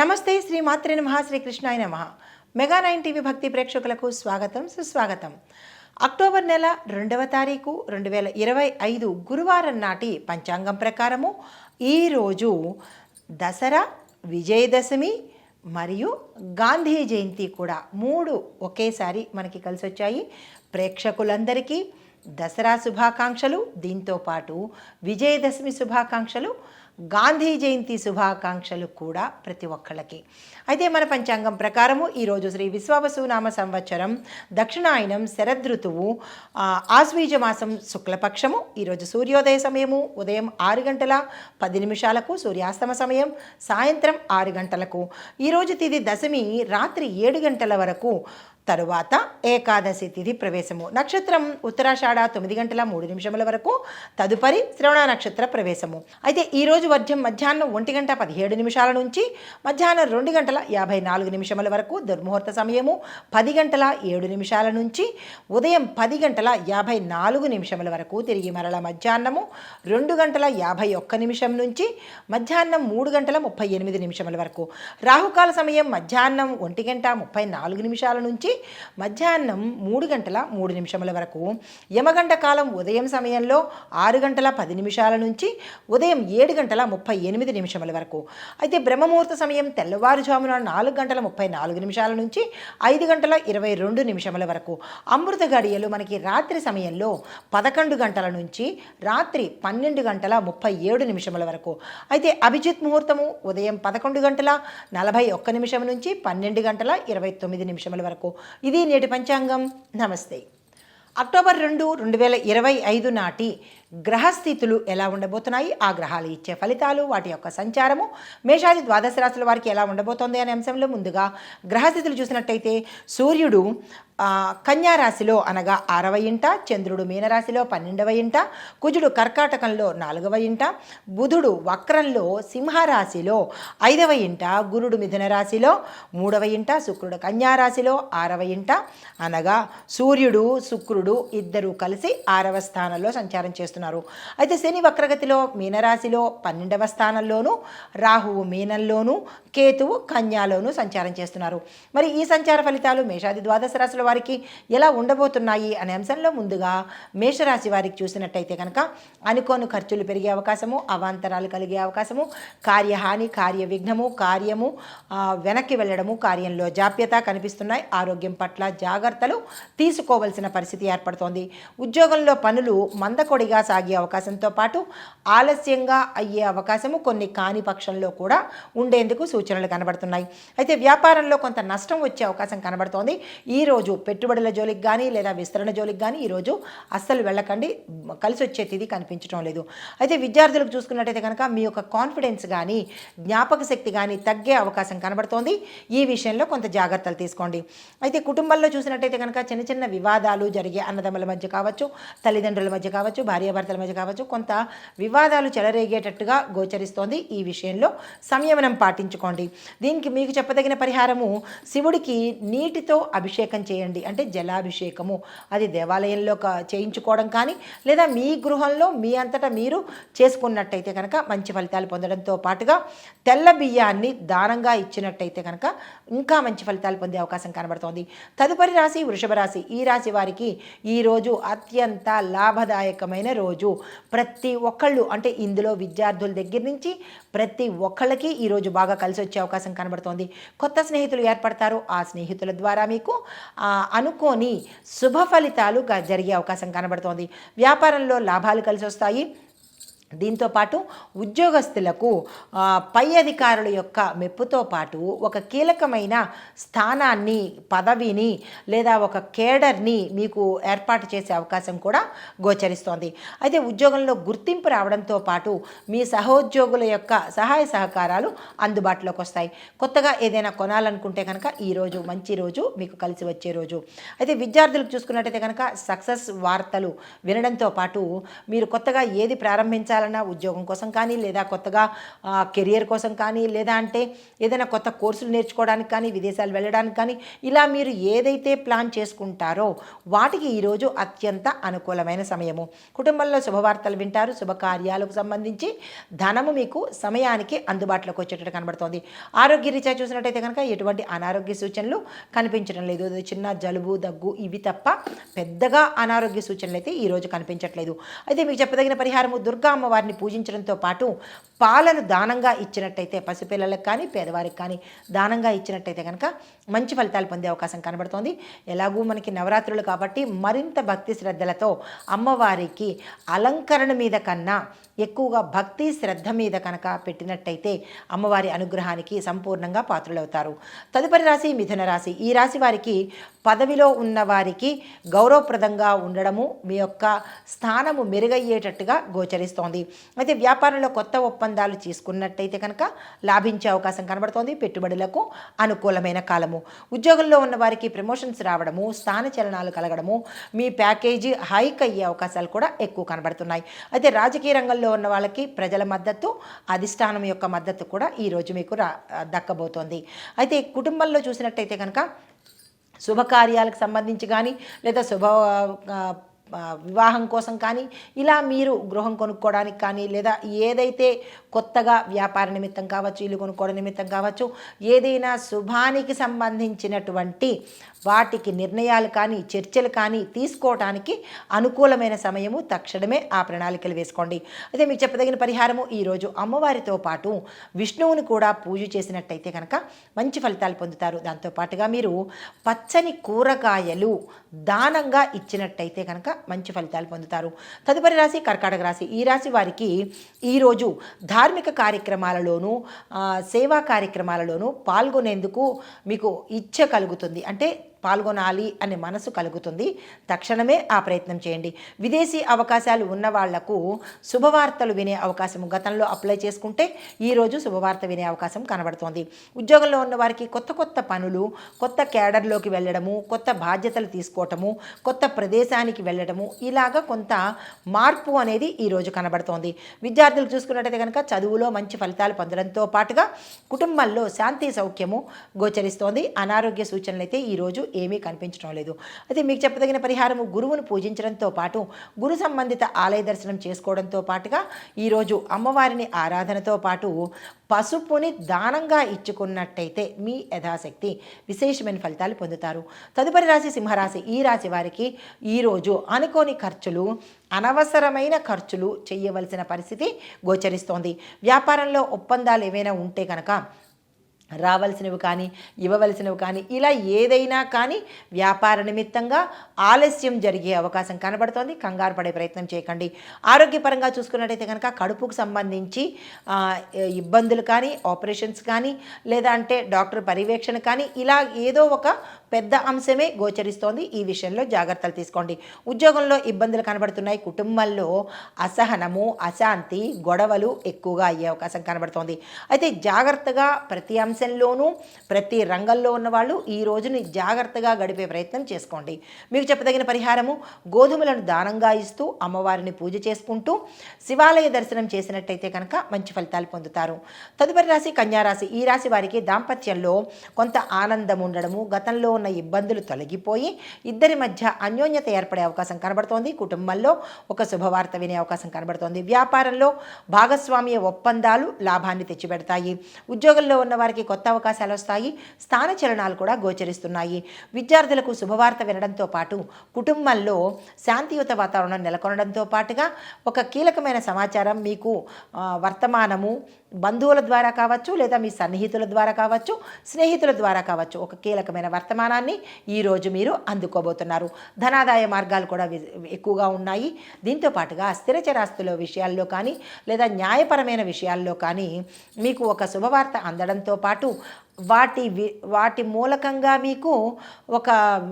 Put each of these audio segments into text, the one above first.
నమస్తే శ్రీ మాత్రే నమ శ్రీ కృష్ణాయ నమ. మెగా నైన్ టీవీ భక్తి ప్రేక్షకులకు స్వాగతం సుస్వాగతం. అక్టోబర్ నెల రెండవ తారీఖు రెండు వేల ఇరవై ఐదు గురువారం నాటి పంచాంగం ప్రకారము ఈరోజు దసరా విజయదశమి మరియు గాంధీ జయంతి కూడా మూడు ఒకేసారి మనకి కలిసి వచ్చాయి ప్రేక్షకులందరికీ దసరా శుభాకాంక్షలు దీంతో పాటు విజయదశమి శుభాకాంక్షలు గాంధీ జయంతి శుభాకాంక్షలు కూడా ప్రతి ఒక్కళ్ళకి. అయితే మన పంచాంగం ప్రకారము ఈరోజు శ్రీ విశ్వావసునామ సంవత్సరం దక్షిణాయనం శరదృతువు ఆశ్వీజ మాసం శుక్లపక్షము. ఈరోజు సూర్యోదయ సమయము ఉదయం ఆరు గంటల పది నిమిషాలకు సూర్యాస్తమ సమయం సాయంత్రం ఆరు గంటలకు. ఈరోజు తిది దశమి రాత్రి ఏడు గంటల వరకు తరువాత ఏకాదశి తిథి ప్రవేశము. నక్షత్రం ఉత్తరాషాఢ తొమ్మిది గంటల మూడు నిమిషముల వరకు తదుపరి శ్రవణ నక్షత్ర ప్రవేశము. అయితే ఈరోజు రోజు వర్జం మధ్యాహ్నం ఒంటి గంట పదిహేడు నిమిషాల నుంచి మధ్యాహ్నం రెండు గంటల యాభై నాలుగు నిమిషముల వరకు దుర్ముహూర్త సమయము పది గంటల ఏడు నిమిషాల నుంచి ఉదయం పది గంటల యాభై నాలుగు నిమిషముల వరకు తిరిగి మరల మధ్యాహ్నము రెండు గంటల యాభై ఒక్క నిమిషం నుంచి మధ్యాహ్నం మూడు గంటల ముప్పై ఎనిమిది నిమిషముల వరకు. రాహుకాల సమయం మధ్యాహ్నం ఒంటి గంట ముప్పై నాలుగు నిమిషాల నుంచి మధ్యాహ్నం మూడు గంటల మూడు నిమిషముల వరకు. యమగంట కాలం ఉదయం సమయంలో ఆరు గంటల పది నిమిషాల నుంచి ఉదయం ఏడు గంటల ముప్పై ఎనిమిది నిమిషముల వరకు. అయితే బ్రహ్మముహూర్త సమయం తెల్లవారుజామున నాలుగు గంటల ముప్పై నాలుగు నిమిషాల నుంచి ఐదు గంటల ఇరవై రెండు నిమిషముల వరకు. అమృత గడియలు మనకి రాత్రి సమయంలో పదకొండు గంటల నుంచి రాత్రి పన్నెండు గంటల ముప్పై ఏడు నిమిషముల వరకు. అయితే అభిజిత్ ముహూర్తము ఉదయం పదకొండు గంటల నలభై ఒక్క నిమిషం నుంచి పన్నెండు గంటల ఇరవై తొమ్మిది నిమిషముల వరకు. ఇది నేటి పంచాంగం. నమస్తే. అక్టోబర్ రెండు రెండు వేల ఇరవై ఐదు నాటి గ్రహస్థితులు ఎలా ఉండబోతున్నాయి? ఆ గ్రహాలు ఇచ్చే ఫలితాలు వాటి యొక్క సంచారము మేషాది ద్వాదశ రాశుల వారికి ఎలా ఉండబోతోంది అనే అంశంలో ముందుగా గ్రహస్థితులు చూసినట్టయితే సూర్యుడు కన్యారాశిలో అనగా ఆరవ ఇంట చంద్రుడు మీనరాశిలో పన్నెండవ ఇంట కుజుడు కర్కాటకంలో నాలుగవ ఇంట బుధుడు వక్రంలో సింహరాశిలో ఐదవ ఇంట గురుడు మిథున రాశిలో మూడవ ఇంట శుక్రుడు కన్యారాశిలో ఆరవ ఇంట అనగా సూర్యుడు శుక్రుడు ఇద్దరు కలిసి ఆరవ స్థానంలో సంచారం చేస్తున్నారు. అయితే శని వక్రగతిలో మీనరాశిలో పన్నెండవ స్థానంలోను రాహువు మీనంలోను కేతువు కన్యాలోను సంచారం చేస్తున్నారు. మరి ఈ సంచార ఫలితాలు మేషాది ద్వాదశ రాశుల వారికి ఎలా ఉండబోతున్నాయి అనే అంశంలో ముందుగా మేషరాశి వారికి చూసినట్టయితే కనుక అనుకోని ఖర్చులు పెరిగే అవకాశము అవాంతరాలు కలిగే అవకాశము కార్యహాని కార్య విఘ్నము కార్యము వెనక్కి వెళ్ళడము కార్యంలో జాప్యత కనిపిస్తున్నాయి. ఆరోగ్యం పట్ల జాగ్రత్తలు తీసుకోవలసిన పరిస్థితి ఏర్పడుతోంది. ఉద్యోగంలో పనులు మందకొడిగా సాగే అవకాశంతో పాటు ఆలస్యంగా అయ్యే అవకాశము కొన్ని కాని పక్షంలో కూడా ఉండేందుకు సూచనలు కనబడుతున్నాయి. అయితే వ్యాపారంలో కొంత నష్టం వచ్చే అవకాశం కనబడుతోంది. ఈరోజు పెట్టుబడుల జోలికి కానీ లేదా విస్తరణ జోలికి కానీ ఈరోజు అస్సలు వెళ్ళకండి. కలిసి వచ్చే తిది కనిపించడం లేదు. అయితే విద్యార్థులకు చూసుకున్నట్టయితే కనుక మీ యొక్క కాన్ఫిడెన్స్ కానీ జ్ఞాపక శక్తి కానీ తగ్గే అవకాశం కనబడుతోంది. ఈ విషయంలో కొంత జాగ్రత్తలు తీసుకోండి. అయితే కుటుంబంలో చూసినట్టయితే కనుక చిన్న చిన్న వివాదాలు జరిగే అన్నదమ్ముల మధ్య కావచ్చు తల్లిదండ్రుల మధ్య కావచ్చు భార్య భార్యాభర్తల మధ్య కావచ్చు కొంత వివాదాలు చెలరేగేటట్టుగా గోచరిస్తోంది ఈ విషయంలో. సంయమనం పాటించుకోండి. దీనికి మీకు చెప్పదగిన పరిహారము శివుడికి నీటితో అభిషేకం చేయండి. అంటే జలాభిషేకము. అది దేవాలయంలో చేయించుకోవడం కానీ లేదా మీ గృహంలో మీ అంతటా మీరు చేసుకున్నట్టయితే కనుక మంచి ఫలితాలు పొందడంతో పాటుగా తెల్ల బియ్యాన్ని దానంగా ఇచ్చినట్టయితే కనుక ఇంకా మంచి ఫలితాలు పొందే అవకాశం కనబడుతోంది. తదుపరి రాశి వృషభ రాశి. ఈ రాశి వారికి ఈరోజు అత్యంత లాభదాయకమైన రోజు. ప్రతి ఒక్కళ్ళు అంటే ఇందులో విద్యార్థుల దగ్గర నుంచి ప్రతి ఒక్కళ్ళకి ఈరోజు బాగా కలిసి వచ్చే అవకాశం కనబడుతోంది. కొత్త స్నేహితులు ఏర్పడతారు. ఆ స్నేహితుల ద్వారా మీకు అనుకోని శుభ ఫలితాలు జరిగే అవకాశం కనబడుతోంది. వ్యాపారంలో లాభాలు కలిసి వస్తాయి. దీంతో పాటు ఉద్యోగస్తులకు పై అధికారుల యొక్క మెప్పుతో పాటు ఒక కీలకమైన స్థానాన్ని పదవిని లేదా ఒక కేడర్ని మీకు ఏర్పాటు చేసే అవకాశం కూడా గోచరిస్తోంది. అయితే ఉద్యోగంలో గుర్తింపు రావడంతో పాటు మీ సహోద్యోగుల యొక్క సహాయ సహకారాలు అందుబాటులోకి వస్తాయి. కొత్తగా ఏదైనా కొనాలనుకుంటే కనుక ఈరోజు మంచి రోజు మీకు కలిసి వచ్చే రోజు. అయితే విద్యార్థులకు చూసుకున్నట్టయితే కనుక సక్సెస్ వార్తలు వినడంతో పాటు మీరు కొత్తగా ఏది ప్రారంభించాలి ప్రయత్నించాలన్నా ఉద్యోగం కోసం కానీ లేదా కొత్తగా కెరియర్ కోసం కానీ లేదా అంటే ఏదైనా కొత్త కోర్సులు నేర్చుకోవడానికి కానీ విదేశాలు వెళ్ళడానికి కానీ ఇలా మీరు ఏదైతే ప్లాన్ చేసుకుంటారో వాటికి ఈరోజు అత్యంత అనుకూలమైన సమయము. కుటుంబంలో శుభవార్తలు వింటారు శుభకార్యాలకు సంబంధించి ధనము మీకు సమయానికి అందుబాటులోకి వచ్చేటట్టు కనబడుతోంది. ఆరోగ్య రీత్యా చూసినట్టయితే కనుక ఎటువంటి అనారోగ్య సూచనలు కనిపించడం లేదు. చిన్న జలుబు దగ్గు ఇవి తప్ప పెద్దగా అనారోగ్య సూచనలు అయితే ఈరోజు కనిపించట్లేదు. అయితే మీకు చెప్పదగిన పరిహారము దుర్గా అమ్మవారిని పూజించడంతో పాటు పాలను దానంగా ఇచ్చినట్టయితే పసిపిల్లలకు కానీ పేదవారికి కానీ దానంగా ఇచ్చినట్టయితే కనుక మంచి ఫలితాలు పొందే అవకాశం కనబడుతోంది. ఎలాగూ మనకి నవరాత్రులు కాబట్టి మరింత భక్తి శ్రద్ధలతో అమ్మవారికి అలంకరణ మీద కన్నా ఎక్కువగా భక్తి శ్రద్ధ మీద కనుక పెట్టినట్టయితే అమ్మవారి అనుగ్రహానికి సంపూర్ణంగా పాత్రులవుతారు. తదుపరి రాశి మిథున రాశి. ఈ రాశి వారికి పదవిలో ఉన్న వారికి గౌరవప్రదంగా ఉండడము మీ యొక్క స్థానము మెరుగయ్యేటట్టుగా గోచరిస్తోంది. అయితే వ్యాపారంలో కొత్త ఒప్పందాలు తీసుకున్నట్టయితే కనుక లాభించే అవకాశం కనబడుతోంది. పెట్టుబడులకు అనుకూలమైన కాలము ఉద్యోగంలో ఉన్న వారికి ప్రమోషన్స్ రావడము స్థాన చలనాలు కలగడము మీ ప్యాకేజీ హైక్ అయ్యే అవకాశాలు కూడా ఎక్కువ కనబడుతున్నాయి. అయితే రాజకీయ రంగంలో ఉన్న వాళ్ళకి ప్రజల మద్దతు అధిష్టానం యొక్క మద్దతు కూడా ఈరోజు మీకు రా దక్కబోతోంది. అయితే కుటుంబంలో చూసినట్టయితే కనుక శుభకార్యాలకు సంబంధించి కానీ లేదా శుభ వివాహం కోసం కానీ ఇలా మీరు గృహం కొనుక్కోవడానికి కానీ లేదా ఏదైతే కొత్తగా వ్యాపార నిమిత్తం కావచ్చు ఇల్లు కొనుక్కోవడం నిమిత్తం కావచ్చు ఏదైనా శుభానికి సంబంధించినటువంటి వాటికి నిర్ణయాలు కానీ చర్చలు కానీ తీసుకోవటానికి అనుకూలమైన సమయము తక్షణమే ఆ ప్రణాళికలు వేసుకోండి. అయితే మీకు చెప్పదగిన పరిహారము ఈరోజు అమ్మవారితో పాటు విష్ణువుని కూడా పూజ చేసినట్టయితే కనుక మంచి ఫలితాలు పొందుతారు. దాంతోపాటుగా మీరు పచ్చని కూరగాయలు దానంగా ఇచ్చినట్టయితే కనుక మంచి ఫలితాలు పొందుతారు. తదుపరి రాశి కర్కాటక రాశి. ఈ రాశి వారికి ఈరోజు ధార్మిక కార్యక్రమాలలోనూ సేవా కార్యక్రమాలలోనూ పాల్గొనేందుకు మీకు ఇచ్చ కలుగుతుంది. అంటే పాల్గొనాలి అనే మనసు కలుగుతుంది. తక్షణమే ఆ ప్రయత్నం చేయండి. విదేశీ అవకాశాలు ఉన్న వాళ్ళకు శుభవార్తలు వినే అవకాశం గతంలో అప్లై చేసుకుంటే ఈరోజు శుభవార్త వినే అవకాశం కనబడుతోంది. ఉద్యోగంలో ఉన్న వారికి కొత్త కొత్త పనులు కొత్త క్యాడర్లోకి వెళ్ళడము కొత్త బాధ్యతలు తీసుకోవటము కొత్త ప్రదేశానికి వెళ్ళడము ఇలాగా కొంత మార్పు అనేది ఈరోజు కనబడుతోంది. విద్యార్థులు చూసుకున్నట్టయితే కనుక చదువులో మంచి ఫలితాలు పొందడంతో పాటుగా కుటుంబంలో శాంతి సౌఖ్యము గోచరిస్తోంది. అనారోగ్య సూచనలు అయితే ఈరోజు ఏమీ కనిపించడం లేదు. అయితే మీకు చెప్పదగిన పరిహారము గురువును పూజించడంతో పాటు గురు సంబంధిత ఆలయ దర్శనం చేసుకోవడంతో పాటుగా ఈరోజు అమ్మవారిని ఆరాధనతో పాటు పసుపుని దానంగా ఇచ్చుకున్నట్టయితే మీ యథాశక్తి విశేషమైన ఫలితాలు పొందుతారు. తదుపరి రాశి సింహరాశి. ఈ రాశి వారికి ఈరోజు అనుకోని ఖర్చులు అనవసరమైన ఖర్చులు చేయవలసిన పరిస్థితి గోచరిస్తోంది. వ్యాపారంలో ఒప్పందాలు ఏవైనా ఉంటే కనుక రావాల్సినవి కానీ ఇవ్వవలసినవి కానీ ఇలా ఏదైనా కానీ వ్యాపార నిమిత్తంగా ఆలస్యం జరిగే అవకాశం కనబడుతోంది. కంగారు పడే ప్రయత్నం చేయకండి. ఆరోగ్యపరంగా చూసుకున్నట్టయితే కనుక కడుపుకు సంబంధించి ఇబ్బందులు కానీ ఆపరేషన్స్ కానీ లేదా అంటే డాక్టర్ పర్యవేక్షణ కానీ ఇలా ఏదో ఒక పెద్ద అంశమే గోచరిస్తోంది. ఈ విషయంలో జాగ్రత్తలు తీసుకోండి. ఉద్యోగంలో ఇబ్బందులు కనబడుతున్నాయి. కుటుంబంలో అసహనము అశాంతి గొడవలు ఎక్కువగా అయ్యే అవకాశం కనబడుతోంది. అయితే జాగ్రత్తగా ప్రతి అంశంలోనూ ప్రతి రంగంలో ఉన్న వాళ్ళు ఈ రోజుని జాగ్రత్తగా గడిపే ప్రయత్నం చేసుకోండి. మీకు చెప్పదగిన పరిహారము గోధుమలను దానంగా ఇస్తూ అమ్మవారిని పూజ చేసుకుంటూ శివాలయ దర్శనం చేసినట్టయితే కనుక మంచి ఫలితాలు పొందుతారు. తదుపరి రాశి కన్యారాశి ఈ రాశి వారికి దాంపత్యంలో కొంత ఆనందం ఉండడము గతంలో ఉన్న ఇబ్బందులు తొలగిపోయి ఇద్దరి మధ్య అన్యోన్యత ఏర్పడే అవకాశం కనబడుతోంది. కుటుంబంలో ఒక శుభవార్త వినే అవకాశం కనబడుతోంది. వ్యాపారంలో భాగస్వామ్య ఒప్పందాలు లాభాన్ని తెచ్చిపెడతాయి. ఉద్యోగంలో ఉన్న వారికి కొత్త అవకాశాలు వస్తాయి. స్థాన చలనాలు కూడా గోచరిస్తున్నాయి. విద్యార్థులకు శుభవార్త వినడంతో పాటు కుటుంబంలో శాంతియుత వాతావరణం నెలకొనడంతో పాటుగా ఒక కీలకమైన సమాచారం మీకు వర్తమానము బంధువుల ద్వారా కావచ్చు లేదా మీ సన్నిహితుల ద్వారా కావచ్చు స్నేహితుల ద్వారా కావచ్చు ఒక కీలకమైన వర్తమానాన్ని ఈరోజు మీరు అందుకోబోతున్నారు. ధనాదాయ మార్గాలు కూడా వి- ఎక్కువగా ఉన్నాయి. దీంతో పాటుగా స్థిరచరాస్తుల విషయాల్లో కానీ లేదా న్యాయపరమైన విషయాల్లో కానీ మీకు ఒక శుభవార్త అందడంతో పాటు వాటి వి వాటి మూలకంగా మీకు ఒక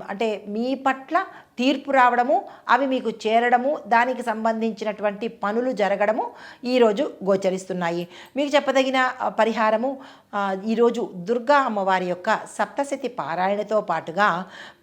అంటే మీ పట్ల తీర్పు రావడము అవి మీకు చేరడము దానికి సంబంధించినటువంటి పనులు జరగడము ఈరోజు గోచరిస్తున్నాయి. మీకు చెప్పదగిన పరిహారము ఈరోజు దుర్గా అమ్మవారి యొక్క సప్తశతి పారాయణతో పాటుగా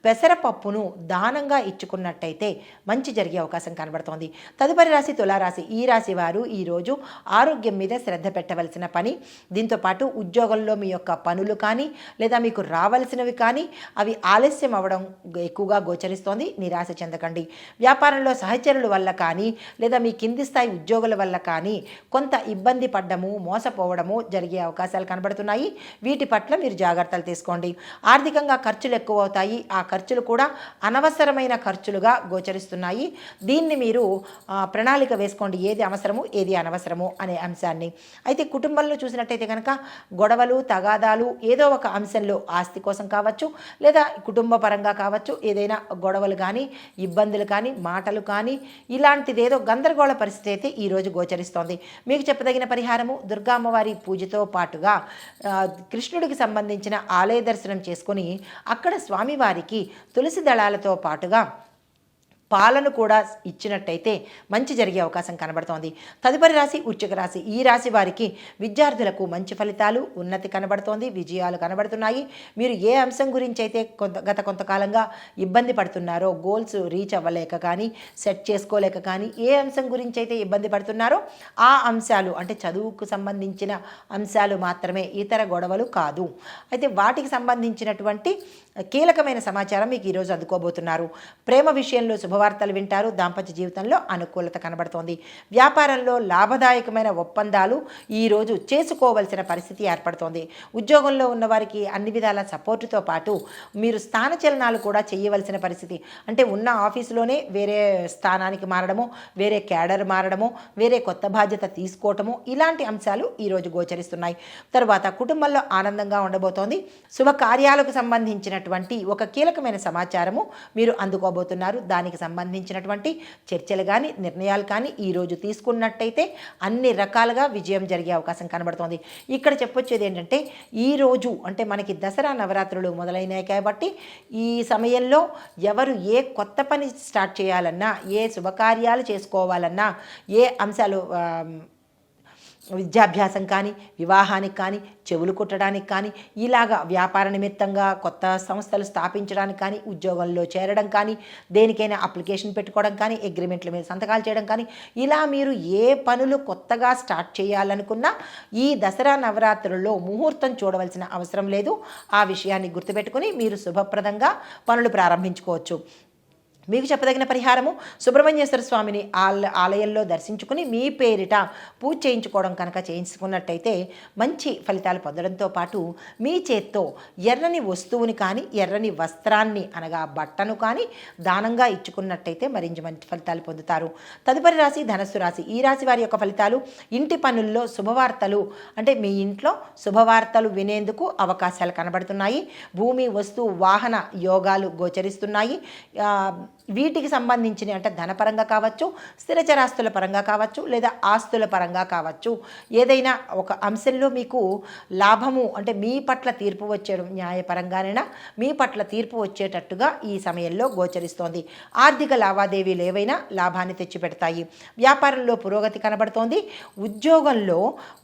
పెసరపప్పును దానంగా ఇచ్చుకున్నట్టయితే మంచి జరిగే అవకాశం కనబడుతోంది. తదుపరి రాశి తులారాశి. ఈ రాశి వారు ఈరోజు ఆరోగ్యం మీద శ్రద్ధ పెట్టవలసిన పని. దీంతో పాటు ఉద్యోగంలో మీ యొక్క పనులు కానీ లేదా మీకు రావలసినవి కానీ అవి ఆలస్యం అవ్వడం ఎక్కువగా గోచరిస్తోంది. నిరాశ చెందకండి. వ్యాపారంలో సహచరుల వల్ల కానీ లేదా మీ కింది స్థాయి ఉద్యోగుల వల్ల కానీ కొంత ఇబ్బంది పడ్డము మోసపోవడము జరిగే అవకాశాలు కనబడుతున్నాయి. వీటి పట్ల మీరు జాగ్రత్తలు తీసుకోండి. ఆర్థికంగా ఖర్చులు ఎక్కువ అవుతాయి. ఆ ఖర్చులు కూడా అనవసరమైన ఖర్చులుగా గోచరిస్తున్నాయి. దీన్ని మీరు ప్రణాళిక వేసుకోండి. ఏది అవసరము ఏది అనవసరము అనే అంశాన్ని. అయితే కుటుంబంలో చూసినట్టయితే కనుక గొడవలు తగాదాలు ఏదో ఒక అంశంలో ఆస్తి కోసం కావచ్చు లేదా కుటుంబ పరంగా కావచ్చు ఏదైనా గొడవలు కానీ ఇబ్బందులు కానీ మాటలు కానీ ఇలాంటిది ఏదో గందరగోళ పరిస్థితి అయితే ఈరోజు గోచరిస్తోంది. మీకు చెప్పదగిన పరిహారము దుర్గా అమ్మవారి పూజతో పాటుగా కృష్ణుడికి సంబంధించిన ఆలయ దర్శనం చేసుకొని అక్కడ స్వామివారికి తులసి దళాలతో పాటుగా పాలను కూడా ఇచ్చినట్టయితే మంచి జరిగే అవకాశం కనబడుతోంది. తదుపరి రాశి ఉచ్చక రాశి. ఈ రాశి వారికి విద్యార్థులకు మంచి ఫలితాలు ఉన్నతి కనబడుతోంది. విజయాలు కనబడుతున్నాయి. మీరు ఏ అంశం గురించి అయితే కొంత గత కొంతకాలంగా ఇబ్బంది పడుతున్నారో గోల్స్ రీచ్ అవ్వలేక కానీ సెట్ చేసుకోలేక కానీ ఏ అంశం గురించి అయితే ఇబ్బంది పడుతున్నారో ఆ అంశాలు అంటే చదువుకు సంబంధించిన అంశాలు మాత్రమే ఇతర గొడవలు కాదు. అయితే వాటికి సంబంధించినటువంటి కీలకమైన సమాచారం మీకు ఈరోజు అందుకోబోతున్నారు. ప్రేమ విషయంలో శుభ శుభవార్తలు వింటారు. దాంపత్య జీవితంలో అనుకూలత కనబడుతోంది. వ్యాపారంలో లాభదాయకమైన ఒప్పందాలు ఈరోజు చేసుకోవలసిన పరిస్థితి ఏర్పడుతోంది. ఉద్యోగంలో ఉన్నవారికి అన్ని విధాల సపోర్టుతో పాటు మీరు స్థానచలనాలు కూడా చేయవలసిన పరిస్థితి. అంటే ఉన్న ఆఫీసులోనే వేరే స్థానానికి మారడము వేరే క్యాడర్ మారడము వేరే కొత్త బాధ్యత తీసుకోవటము ఇలాంటి అంశాలు ఈరోజు గోచరిస్తున్నాయి. తర్వాత కుటుంబంలో ఆనందంగా ఉండబోతోంది. శుభకార్యాలకు సంబంధించినటువంటి ఒక కీలకమైన సమాచారము మీరు అందుకోబోతున్నారు. దానికి సంబంధించినటువంటి చర్చలు కానీ నిర్ణయాలు కానీ ఈరోజు తీసుకున్నట్టయితే అన్ని రకాలుగా విజయం జరిగే అవకాశం కనబడుతోంది. ఇక్కడ చెప్పొచ్చేది ఏంటంటే ఈరోజు అంటే మనకి దసరా నవరాత్రులు మొదలైనాయి కాబట్టి ఈ సమయంలో ఎవరు ఏ కొత్త పని స్టార్ట్ చేయాలన్నా ఏ శుభకార్యాలు చేసుకోవాలన్నా ఏ అంశాలు విద్యాభ్యాసం కానీ వివాహానికి కానీ చెవులు కుట్టడానికి కానీ ఇలాగా వ్యాపార నిమిత్తంగా కొత్త సంస్థలు స్థాపించడానికి కానీ ఉద్యోగంలో చేరడం కానీ దేనికైనా అప్లికేషన్ పెట్టుకోవడం కానీ అగ్రిమెంట్ల మీద సంతకాలు చేయడం కానీ ఇలా మీరు ఏ పనులు కొత్తగా స్టార్ట్ చేయాలనుకున్నా ఈ దసరా నవరాత్రుల్లో ముహూర్తం చూడవలసిన అవసరం లేదు. ఆ విషయాన్ని గుర్తుపెట్టుకుని మీరు శుభప్రదంగా పనులు ప్రారంభించుకోవచ్చు. మీకు చెప్పదగిన పరిహారము సుబ్రహ్మణ్యేశ్వర స్వామిని ఆల ఆలయంలో దర్శించుకుని మీ పేరిట పూజ చేయించుకోవడం కనుక చేయించుకున్నట్టయితే మంచి ఫలితాలు పొందడంతో పాటు మీ చేత్తో ఎర్రని వస్తువుని కానీ ఎర్రని వస్త్రాన్ని అనగా బట్టను కానీ దానంగా ఇచ్చుకున్నట్టయితే మరింత మంచి ఫలితాలు పొందుతారు. తదుపరి రాశి ధనస్సు రాశి. ఈ రాశి వారి యొక్క ఫలితాలు ఇంటి పనుల్లో శుభవార్తలు అంటే మీ ఇంట్లో శుభవార్తలు వినేందుకు అవకాశాలు కనబడుతున్నాయి. భూమి వస్తువు వాహన యోగాలు గోచరిస్తున్నాయి. వీటికి సంబంధించిన అంటే ధనపరంగా కావచ్చు స్థిరచరాస్తుల పరంగా కావచ్చు లేదా ఆస్తుల పరంగా కావచ్చు. ఏదైనా ఒక అంశంలో మీకు లాభము అంటే మీ పట్ల తీర్పు వచ్చేయడం న్యాయపరంగానైనా మీ పట్ల తీర్పు వచ్చేటట్టుగా ఈ సమయంలో గోచరిస్తోంది. ఆర్థిక లావాదేవీలు ఏవైనా లాభాన్ని తెచ్చిపెడతాయి. వ్యాపారంలో పురోగతి కనబడుతోంది. ఉద్యోగంలో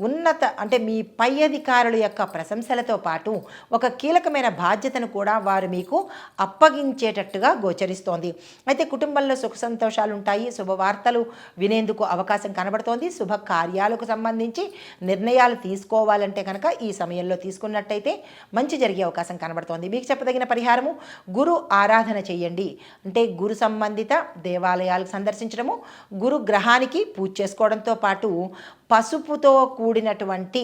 ఉన్నత అంటే మీ పై అధికారుల యొక్క ప్రశంసలతో పాటు ఒక కీలకమైన బాధ్యతను కూడా వారు మీకు అప్పగించేటట్టుగా గోచరిస్తోంది. అయితే కుటుంబంలో సుఖ సంతోషాలు ఉంటాయి శుభవార్తలు వినేందుకు అవకాశం కనబడుతోంది. శుభ కార్యాలకు సంబంధించి నిర్ణయాలు తీసుకోవాలంటే కనుక ఈ సమయంలో తీసుకున్నట్టయితే మంచి జరిగే అవకాశం కనబడుతోంది. మీకు చెప్పదగిన పరిహారము గురు ఆరాధన చేయండి. అంటే గురు సంబంధిత దేవాలయాలకు సందర్శించడము గురు గ్రహానికి పూజ చేసుకోవడంతో పాటు పసుపుతో కూడినటువంటి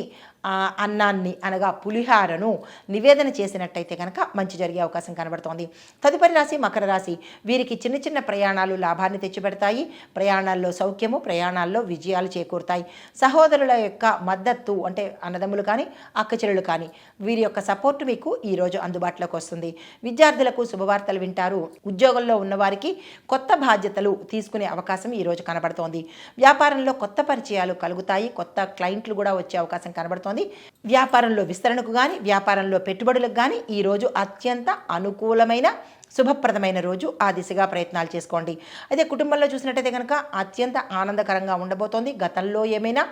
అన్నాన్ని అనగా పులిహారను నివేదన చేసినట్టయితే కనుక మంచి జరిగే అవకాశం కనబడుతోంది. తదుపరి రాశి మకర రాశి. వీరికి చిన్న చిన్న ప్రయాణాలు లాభాన్ని తెచ్చిపెడతాయి. ప్రయాణాల్లో సౌఖ్యము ప్రయాణాల్లో విజయాలు చేకూరుతాయి. సహోదరుల యొక్క మద్దతు అంటే అన్నదమ్ములు కానీ అక్కచెల్లెలు కానీ వీరి యొక్క సపోర్ట్ మీకు ఈరోజు అందుబాటులోకి వస్తుంది. విద్యార్థులకు శుభవార్తలు వింటారు. ఉద్యోగంలో ఉన్నవారికి కొత్త బాధ్యతలు తీసుకునే అవకాశం ఈరోజు కనబడుతోంది. వ్యాపారంలో కొత్త పరిచయాలు కలుగుతాయి. కొత్త క్లయింట్లు కూడా వచ్చే అవకాశం కనబడుతోంది. వ్యాపారంలో విస్తరణకు కానీ వ్యాపారంలో పెట్టుబడులకు కానీ ఈరోజు అత్యంత అనుకూలమైన శుభప్రదమైన రోజు. ఆ దిశగా ప్రయత్నాలు చేసుకోండి. అయితే కుటుంబంలో చూసినట్టయితే కనుక అత్యంత ఆనందకరంగా ఉండబోతోంది. గతంలో ఏమైనా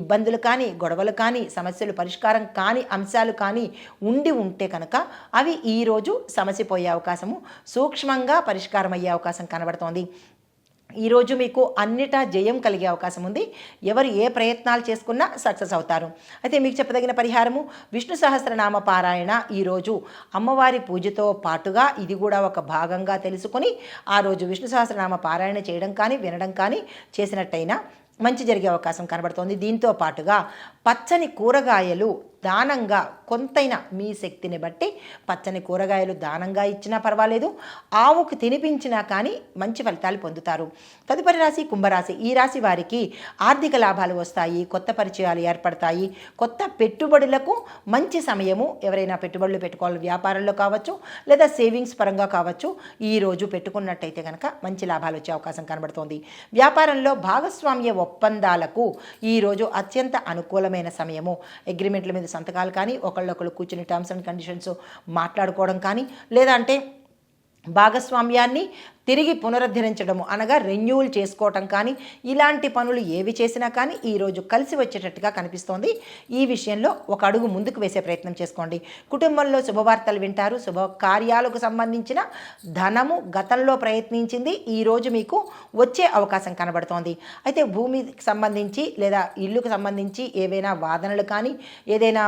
ఇబ్బందులు కానీ గొడవలు కానీ సమస్యలు పరిష్కారం కాని అంశాలు కానీ ఉండి ఉంటే కనుక అవి ఈరోజు సమసిపోయే అవకాశము. సూక్ష్మంగా పరిష్కారం అయ్యే అవకాశం కనబడుతోంది. ఈరోజు మీకు అన్నిటా జయం కలిగే అవకాశం ఉంది. ఎవరు ఏ ప్రయత్నాలు చేసుకున్నా సక్సెస్ అవుతారు. అయితే మీకు చెప్పదగిన పరిహారము విష్ణు సహస్రనామ పారాయణ ఈరోజు అమ్మవారి పూజతో పాటుగా ఇది కూడా ఒక భాగంగా తెలుసుకొని ఆ రోజు విష్ణు సహస్రనామ పారాయణ చేయడం కానీ వినడం కానీ చేసినట్టయినా మంచి జరిగే అవకాశం కనబడుతోంది. దీంతో పాటుగా పచ్చని కూరగాయలు దానంగా కొంతైనా మీ శక్తిని బట్టి పచ్చని కూరగాయలు దానంగా ఇచ్చినా పర్వాలేదు ఆవుకు తినిపించినా కానీ మంచి ఫలితాలు పొందుతారు. తదుపరి రాశి కుంభరాశి. ఈ రాశి వారికి ఆర్థిక లాభాలు వస్తాయి కొత్త పరిచయాలు ఏర్పడతాయి. కొత్త పెట్టుబడులకు మంచి సమయము ఎవరైనా పెట్టుబడులు పెట్టుకోవాలి వ్యాపారంలో కావచ్చు లేదా సేవింగ్స్ పరంగా కావచ్చు ఈ రోజు పెట్టుకున్నట్టయితే కనుక మంచి లాభాలు వచ్చే అవకాశం కనబడుతోంది. వ్యాపారంలో భాగస్వామ్య ఒప్పందాలకు ఈరోజు అత్యంత అనుకూలమైన సమయము. అగ్రిమెంట్ల మీద సంతకాలు కానీ ఒకళ్ళొకళ్ళు కూర్చుని టర్మ్స్ అండ్ కండిషన్స్ మాట్లాడుకోవడం కానీ లేదంటే భాగస్వామ్యాన్ని తిరిగి పునరుద్ధరించడము అనగా రెన్యూవల్ చేసుకోవటం కానీ ఇలాంటి పనులు ఏవి చేసినా కానీ ఈరోజు కలిసి వచ్చేటట్టుగా కనిపిస్తోంది. ఈ విషయంలో ఒక అడుగు ముందుకు వేసే ప్రయత్నం చేసుకోండి. కుటుంబంలో శుభవార్తలు వింటారు. శుభ కార్యాలకు సంబంధించిన ధనము గతంలో ప్రయత్నించింది. ఈరోజు మీకు వచ్చే అవకాశం కనబడుతోంది. అయితే భూమికి సంబంధించి లేదా ఇల్లుకు సంబంధించి ఏవైనా వాదనలు కానీ ఏదైనా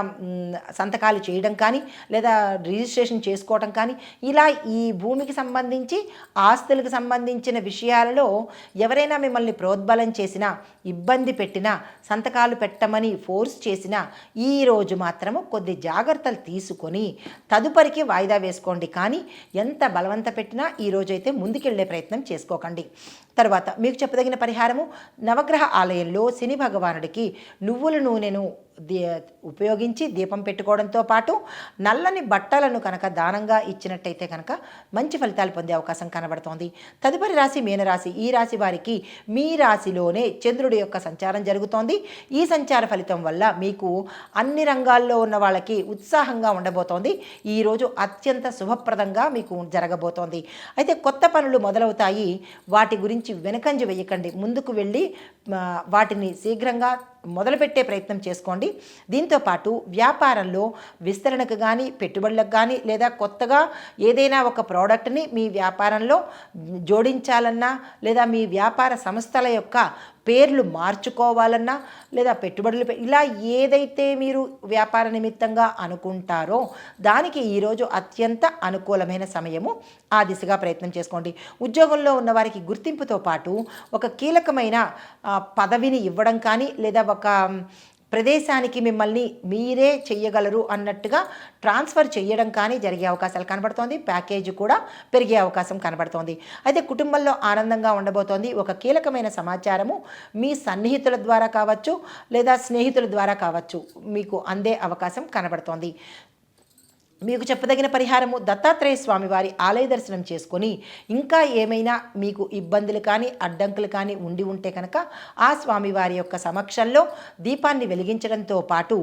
సంతకాలు చేయడం కానీ లేదా రిజిస్ట్రేషన్ చేసుకోవటం కానీ ఇలా ఈ భూమికి సంబంధించి ఆస్తి ఆస్తులకు సంబంధించిన విషయాలలో ఎవరైనా మిమ్మల్ని ప్రోద్బలం చేసినా ఇబ్బంది పెట్టినా సంతకాలు పెట్టమని ఫోర్స్ చేసినా ఈరోజు మాత్రము కొద్ది జాగ్రత్తలు తీసుకొని తదుపరికి వాయిదా వేసుకోండి. కానీ ఎంత బలవంత పెట్టినా ఈరోజు అయితే ముందుకెళ్ళే ప్రయత్నం చేసుకోకండి. తర్వాత మీకు చెప్పదగిన పరిహారము నవగ్రహ ఆలయంలో శని భగవానుడికి నువ్వుల నూనెను ఉపయోగించి దీపం పెట్టుకోవడంతో పాటు నల్లని బట్టలను కనుక దానంగా ఇచ్చినట్టయితే కనుక మంచి ఫలితాలు పొందే అవకాశం కనబడుతోంది. తదుపరి రాశి మీనరాశి. ఈ రాశి వారికి మీ రాశిలోనే చంద్రుడి యొక్క సంచారం జరుగుతోంది. ఈ సంచార ఫలితం వల్ల మీకు అన్ని రంగాల్లో ఉన్న వాళ్ళకి ఉత్సాహంగా ఉండబోతోంది. ఈరోజు అత్యంత శుభప్రదంగా మీకు జరగబోతోంది. అయితే కొత్త పనులు మొదలవుతాయి. వాటి గురించి వెనకంజ వేయకండి. ముందుకు వెళ్ళి వాటిని శీఘ్రంగా మొదలుపెట్టే ప్రయత్నం చేసుకోండి. దీంతోపాటు వ్యాపారంలో విస్తరణకు కానీ పెట్టుబడులకు కానీ లేదా కొత్తగా ఏదైనా ఒక ప్రోడక్ట్ని మీ వ్యాపారంలో జోడించాలన్నా లేదా మీ వ్యాపార సంస్థల యొక్క పేర్లు మార్చుకోవాలన్నా లేదా పెట్టుబడులు ఇలా ఏదైతే మీరు వ్యాపార నిమిత్తంగా అనుకుంటారో దానికి ఈరోజు అత్యంత అనుకూలమైన సమయము ఆ దిశగా ప్రయత్నం చేసుకోండి. ఉద్యోగంలో ఉన్న వారికి గుర్తింపుతో పాటు ఒక కీలకమైన పదవిని ఇవ్వడం కానీ లేదా ఒక ప్రదేశానికి మిమ్మల్ని మీరే చెయ్యగలరు అన్నట్టుగా ట్రాన్స్ఫర్ చేయడం కానీ జరిగే అవకాశాలు కనబడుతోంది. ప్యాకేజ్ కూడా పెరిగే అవకాశం కనబడుతోంది. అయితే కుటుంబంలో ఆనందంగా ఉండబోతోంది. ఒక కీలకమైన సమాచారము మీ సన్నిహితుల ద్వారా కావచ్చు లేదా స్నేహితుల ద్వారా కావచ్చు మీకు అందే అవకాశం కనబడుతోంది. మీకు చెప్పదగిన పరిహారము దత్తాత్రేయ స్వామివారి ఆలయ దర్శనం చేసుకొని ఇంకా ఏమైనా మీకు ఇబ్బందులు కానీ అడ్డంకులు కానీ ఉండి ఉంటే కనుక ఆ స్వామివారి యొక్క సమక్షంలో దీపాన్ని వెలిగించడంతో పాటు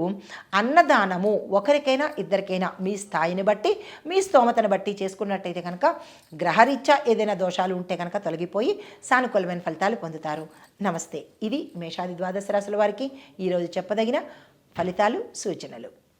అన్నదానము ఒకరికైనా ఇద్దరికైనా మీ స్థాయిని బట్టి మీ స్తోమతను బట్టి చేసుకున్నట్టయితే కనుక గ్రహరీత్యా ఏదైనా దోషాలు ఉంటే కనుక తొలగిపోయి సానుకూలమైన ఫలితాలు పొందుతారు. నమస్తే. ఇది మేషాది ద్వాదశ రాశుల వారికి ఈరోజు చెప్పదగిన ఫలితాలు సూచనలు.